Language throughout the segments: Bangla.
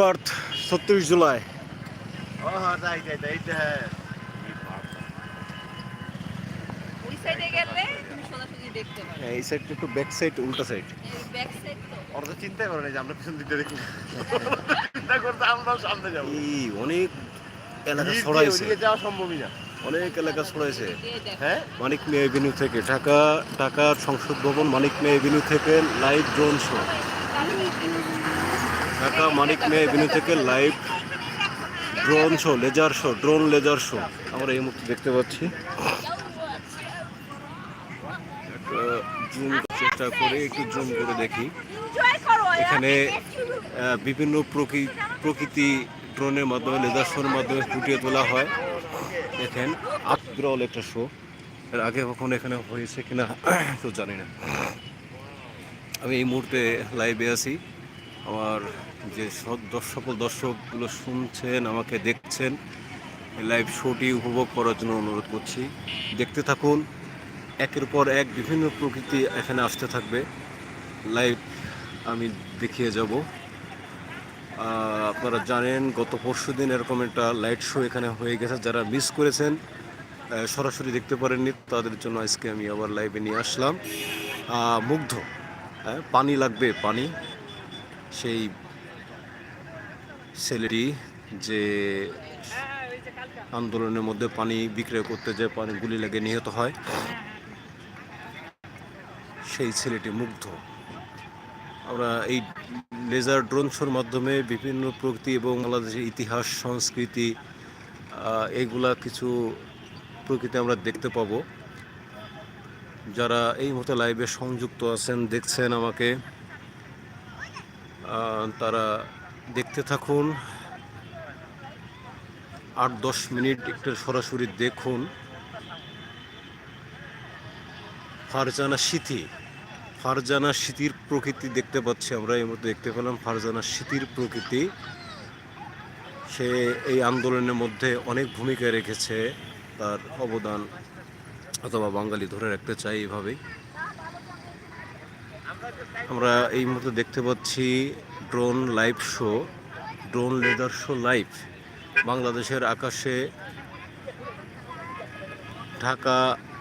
বার্থ ছত্রিশ জুলাই। হ্যাঁ হ্যাঁ সাইডে এই সাইডটা একটু ব্যাক সাইড উল্টা সাইড এই ব্যাক ওরা তো চিন্তা করে না যে আমরা পিছন দিকটা দেখি চিন্তা করতে আমরাও সামনে যাব। এই অনেক এলাকা ছড়াইছে। যাওয়া সম্ভবই না। অনেক এলাকা ছড়াইছে। হ্যাঁ? মানিক মিয়া এভিনিউ থেকে ঢাকা ঢাকার সংসদ ভবন মানিক মিয়া এভিনিউ থেকে live drone show. Dhaka Manik Mia avenue থেকে live drone show, laser show, drone laser show. আমরা এই মুহূর্তে দেখতে পাচ্ছি। জুম চেষ্টা করে, একটু জুম করে দেখি। এখানে বিভিন্ন প্রকৃ- প্রকৃতি ড্রোনের মাধ্যমে, লেজার শোর মাধ্যমে ফুটিয়ে তোলা হয়। দেখেন আগ্রল একটা শো। এর আগে কখন এখানে হয়েছে কিনা, তো জানি না। আমি এই মুহূর্তে লাইভে আছি। আমার যে দর্শক- দর্শকগুলো শুনছেন, আমাকে দেখছেন লাইভ শোটি উপভোগ করার জন্য অনুরোধ করছি। দেখতে থাকুন, একের পর এক বিভিন্ন প্রকৃতি এখানে আসতে থাকবে। লাইভ আমি দেখিয়ে যাব। আপনারা জানেন, গত পরশু দিন এরকম একটা লাইট শো এখানে হয়ে গেছে। যারা মিস করেছেন সরাসরি দেখতে পারেননি, তাদের জন্য আজকে আমি আবার লাইভে নিয়ে আসলাম। মুগ্ধ হ্যাঁ পানি লাগবে, পানি। সেই ছেলেটি যে আন্দোলনের মধ্যে পানি বিক্রয় করতে যে পানি গুলি লেগে নিহত হয়, সেই ছেলেটি মুগ্ধ। আমরা এই লেজার ড্রোন শোর মাধ্যমে বিভিন্ন প্রকৃতি এবং বাংলাদেশের ইতিহাস, সংস্কৃতি এইগুলা কিছু প্রকৃতি আমরা দেখতে পাবো। যারা এই মুহূর্তে লাইভে সংযুক্ত আছেন, দেখছেন আমাকে তারা দেখতে থাকুন। আট, দশ মিনিট একটু সরাসরি দেখুন। ফারজানা স্মৃতি ফারজানা স্মৃতির প্রকৃতি দেখতে পাচ্ছি আমরা, এই মধ্যে দেখতে পেলাম ফারজানা স্মৃতির প্রকৃতি। সে এই আন্দোলনের মধ্যে অনেক ভূমিকা রেখেছে, তার অবদান অথবা বাঙালি ধরে রাখতে চাই এইভাবেই আমরা এই মুহূর্তে দেখতে পাচ্ছি drone live show, drone laser show live, বাংলাদেশের আকাশে ঢাকা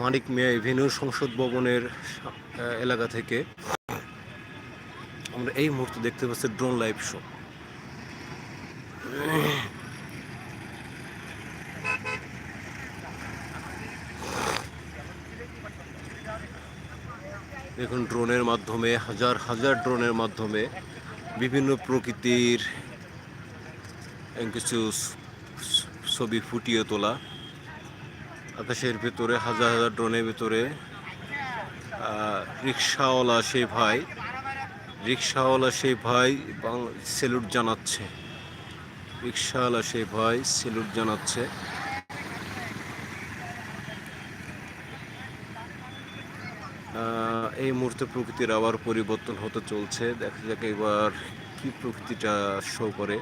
মানিক মিয়া এভিনিউ সংসদ ভবনের এলাকা থেকে আমরা এই মুহূর্তে দেখতে পাচ্ছি ড্রোন লাইভ শো। দেখুন, ড্রোনের মাধ্যমে, হাজার হাজার ড্রোনের মাধ্যমে বিভিন্ন প্রকৃতির কিছু ছবি ফুটিয়ে তোলা। আকাশের ভেতরে হাজার হাজার ড্রোনের ভেতরে রিক্সাওয়ালা সেই ভাই রিক্সাওয়ালা সেই ভাই সেলুট জানাচ্ছে। রিক্সাওয়ালা সেই ভাই সেলুট জানাচ্ছে। আহ, এই মুহূর্তে প্রকৃতির আবার পরিবর্তন হতে চলছে। দেখা যাক এবার কি প্রকৃতিটা শো করে।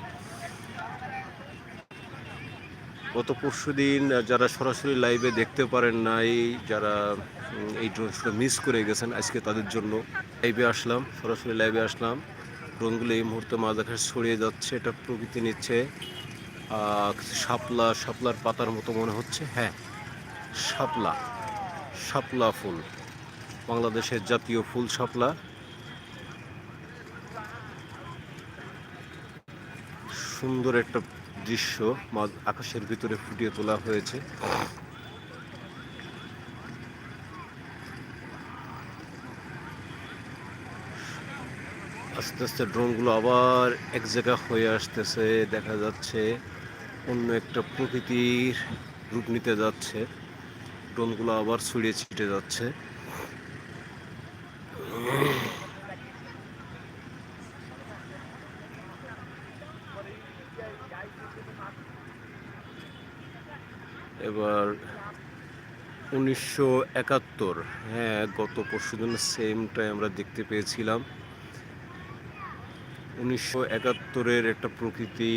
গত পরশু দিন যারা সরাসরি লাইভে দেখতে পারেন নাই, যারা এই ড্রোন শোটা মিস করে গেছেন, আজকে তাদের জন্য লাইভে আসলাম, সরাসরি লাইভে আসলাম। ড্রোনগুলো এই মুহূর্তে মাঝ আকাশে ছড়িয়ে যাচ্ছে, এটা প্রকৃতি নিচ্ছে। শাপলা, শাপলার পাতার মতো মনে হচ্ছে। হ্যাঁ শাপলা শাপলা ফুল। বাংলাদেশের জাতীয় ফুল শাপলা। সুন্দর একটা দৃশ্য আকাশের ভিতরে ফুটিয়ে তোলা হয়েছে। আস্তে আস্তে ড্রোনগুলো আবার এক জায়গা হয়ে আসতেছে, দেখা যাচ্ছে অন্য একটা প্রকৃতির রূপ নিতে যাচ্ছে। ড্রোনগুলো আবার ছড়িয়ে ছিটে যাচ্ছে। এবার উনিশশো একাত্তর হ্যাঁ গত পরশু দিন সেমটাই আমরা দেখতে পেয়েছিলাম। উনিশশো একাত্তরের একটা প্রকৃতি,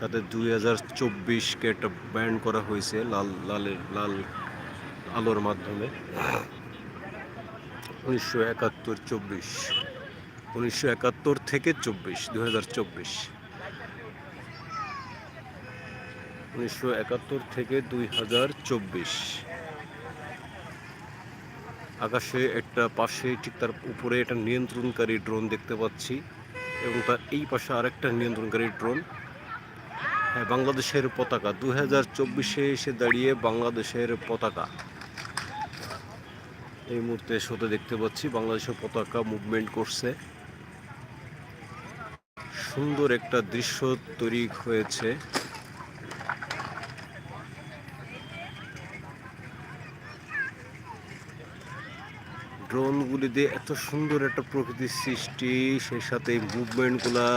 তাতে দুই হাজার চব্বিশকে একটা ব্যান্ড করা হয়েছে লাল, লালের, লাল আলোর মাধ্যমে। উনিশশো একাত্তর, চব্বিশ। উনিশশো একাত্তর থেকে চব্বিশ দু হাজার চব্বিশ। উনিশশো একাত্তর থেকে দুই হাজার চব্বিশ। আকাশে একটা পাশে ঠিক তার উপরে একটা নিয়ন্ত্রণকারী ড্রোন দেখতে পাচ্ছি এবং তার এই পাশে আরেকটা নিয়ন্ত্রণকারী ড্রোন। হ্যাঁ বাংলাদেশের পতাকা। দু হাজার চব্বিশে এসে দাঁড়িয়ে বাংলাদেশের পতাকা। এই মুহূর্তে শোতে দেখতে পাচ্ছি বাংলাদেশের পতাকা মুভমেন্ট করছে। সুন্দর একটা দৃশ্য তৈরি হয়েছে। ড্রোনগুলি দিয়ে এত সুন্দর একটা প্রকৃতির সৃষ্টি, সেই সাথে মুভমেন্টগুলা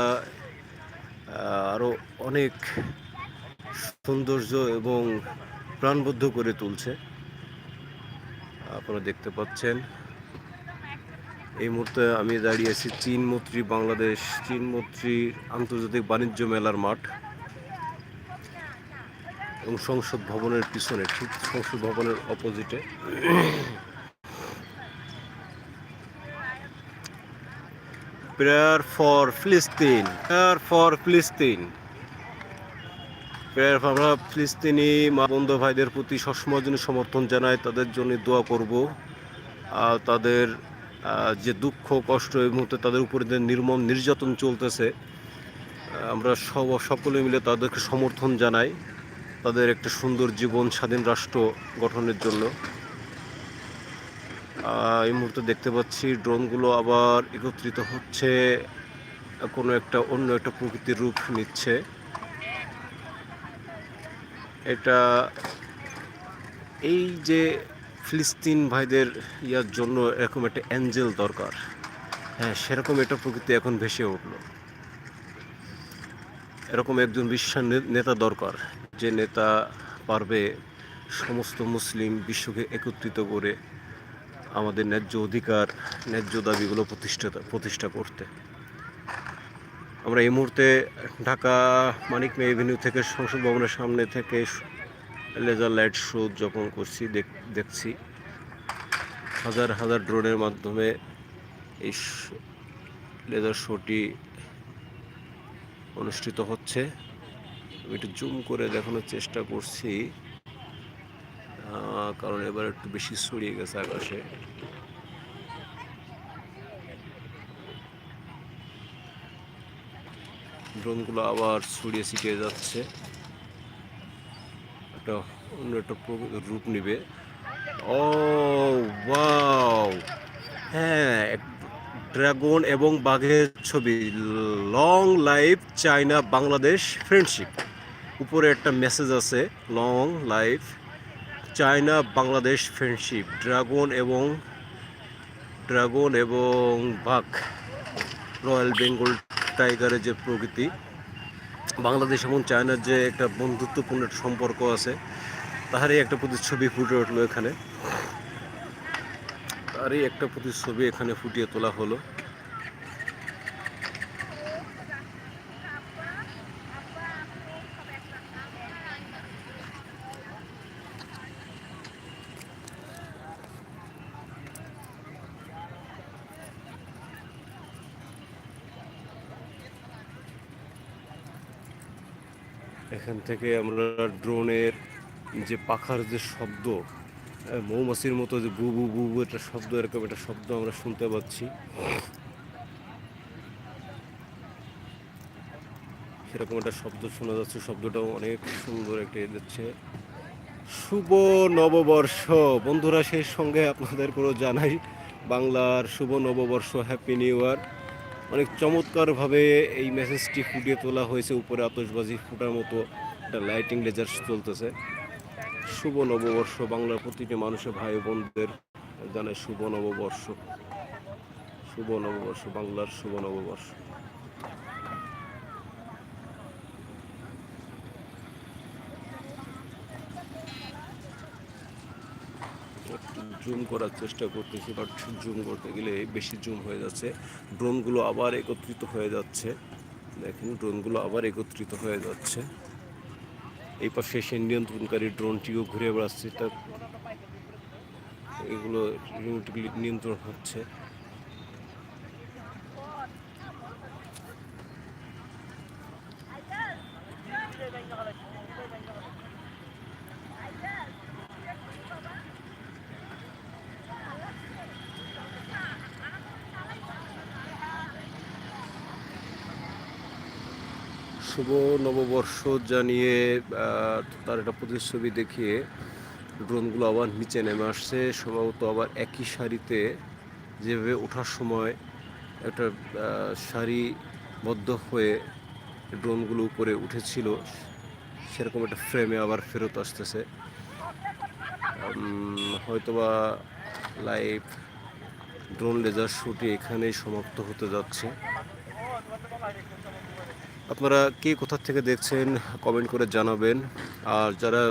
আরও অনেক সৌন্দর্য এবং প্রাণবদ্ধ করে তুলছে। আপনারা দেখতে পাচ্ছেন। এই মুহূর্তে আমি দাঁড়িয়ে আছি চীন মৈত্রী বাংলাদেশ, চীন মৈত্রী আন্তর্জাতিক বাণিজ্য মেলার মাঠ এবং সংসদ ভবনের পিছনে, ঠিক সংসদ ভবনের অপোজিটে। প্রেয়ার ফর ফিলিস্তিন প্রেয়ার ফর ফিলিস্তিন আমরা ফিলিস্তিনি মা বন্ধু ভাইদের প্রতি সবসময় জন্য সমর্থন জানাই, তাদের জন্য দোয়া করব। আর তাদের যে দুঃখ, কষ্ট এই মুহূর্তে তাদের উপরে যে নির্মম নির্যাতন চলতেছে, আমরা সব, সকলে মিলে তাদেরকে সমর্থন জানাই, তাদের একটা সুন্দর জীবন স্বাধীন রাষ্ট্র গঠনের জন্য। এই মুহূর্তে দেখতে পাচ্ছি ড্রোনগুলো আবার একত্রিত হচ্ছে, কোনো একটা, অন্য একটা প্রকৃতির রূপ নিচ্ছে। এটা এই যে ফিলিস্তিন ভাইদের ইয়ার জন্য এরকম একটা অ্যাঞ্জেল দরকার। হ্যাঁ সেরকম এটা প্রকৃতি এখন ভেসে উঠল। এরকম একজন বিশ্বাস নেতা দরকার, যে নেতা পারবে সমস্ত মুসলিম বিশ্বকে একত্রিত করে আমাদের ন্যায্য অধিকার, ন্যায্য দাবিগুলো প্রতিষ্ঠা প্রতিষ্ঠা করতে। আমরা এই মুহূর্তে ঢাকা মানিক মে এভিনিউ থেকে সংসদ ভবনের সামনে থেকে লেজার লাইট শো উদযাপন করছি, দেখ- দেখছি। হাজার হাজার ড্রোনের মাধ্যমে এই লেজার শোটি অনুষ্ঠিত হচ্ছে। আমি একটু জুম করে দেখানোর চেষ্টা করছি কারণ এবার একটু বেশি ছড়িয়ে গেছে আকাশে। ড্রোনগুলো আবার ছড়িয়ে ছিটিয়ে যাচ্ছে। একটা অন্য একটা রূপ নিবে। ও, ওয়াও! হ্যাঁ ড্রাগন এবং বাঘের ছবি। Long life, China, Bangladesh, friendship. উপরে একটা মেসেজ আছে, long life, China, Bangladesh, friendship. Dragon এবং ড্রাগন এবং বাঘ। রয়্যাল বেঙ্গল টাইগারের যে প্রকৃতি, বাংলাদেশ এবং চায়নার যে একটা বন্ধুত্বপূর্ণ একটা সম্পর্ক আছে তাহারই একটা প্রতিচ্ছবি ফুটে উঠল এখানে। তারই একটা প্রতিচ্ছবি এখানে ফুটিয়ে তোলা হলো। এখান থেকে আমরা ড্রোনের যে পাখার যে শব্দ মৌমাছির মতো যে বু বু বু বু একটা শব্দ, এরকম একটা শব্দ আমরা শুনতে পাচ্ছি। সেরকম একটা শব্দ শোনা যাচ্ছে, শব্দটাও অনেক সুন্দর একটা দিচ্ছে। শুভ নববর্ষ! বন্ধুরা, সেই সঙ্গে আপনাদেরকেও জানাই, বাংলার শুভ নববর্ষ হ্যাপি নিউ ইয়ার অনেক চমৎকারভাবে এই মেসেজটি ফুটিয়ে তোলা হয়েছে উপরে আতশবাজি ফুটার মতো একটা লাইটিং লেজার চলতেছে। শুভ নববর্ষ, বাংলার প্রতিটি মানুষের ভাই বোনদের জানায় শুভ নববর্ষ। শুভ নববর্ষ, বাংলার শুভ নববর্ষ। জুম করার চেষ্টা করতেছি বাট জুম করতে গেলে বেশি জুম হয়ে যাচ্ছে। ড্রোনগুলো আবার একত্রিত হয়ে যাচ্ছে। দেখেন, ড্রোনগুলো আবার একত্রিত হয়ে যাচ্ছে। এই পাশে সে নিয়ন্ত্রণকারী ড্রোনটিও ঘুরে বেড়াচ্ছে। তার এগুলো নিয়ন্ত্রণ হচ্ছে। শুভ নববর্ষ জানিয়ে তার একটা প্রতিচ্ছবি দেখিয়ে ড্রোনগুলো আবার নিচে নেমে আসছে। সম্ভবত আবার একই সারিতে যেভাবে ওঠার সময় একটা সারিবদ্ধ হয়ে ড্রোনগুলো উপরে উঠেছিল, সেরকম একটা ফ্রেমে আবার ফেরত আসতেছে। হয়তোবা লাইভ ড্রোন লেজার শুটে এখানেই সমাপ্ত হতে যাচ্ছে। আপনারা কে কোথা থেকে দেখছেন কমেন্ট করে জানাবেন। আর যারা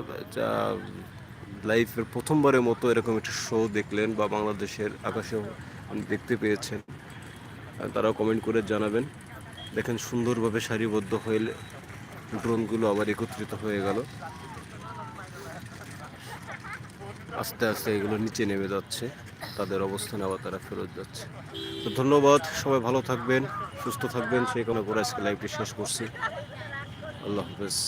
লাইফের প্রথমবারের মতো এরকম একটা শো দেখলেন বা বাংলাদেশের আকাশেও দেখতে পেয়েছেন, তারাও কমেন্ট করে জানাবেন। দেখেন সুন্দরভাবে সারিবদ্ধ হয়ে ড্রোনগুলো আবার একত্রিত হয়ে গেল। আস্তে আস্তে এগুলো নিচে নেমে যাচ্ছে, তাদের অবস্থানে আবার তারা ফেরত যাচ্ছে। তো ধন্যবাদ, সবাই ভালো থাকবেন, সুস্থ থাকবেন, সেই কোনো করে আজকে লাইভটি শেষ করছি। আল্লাহ হাফেজ।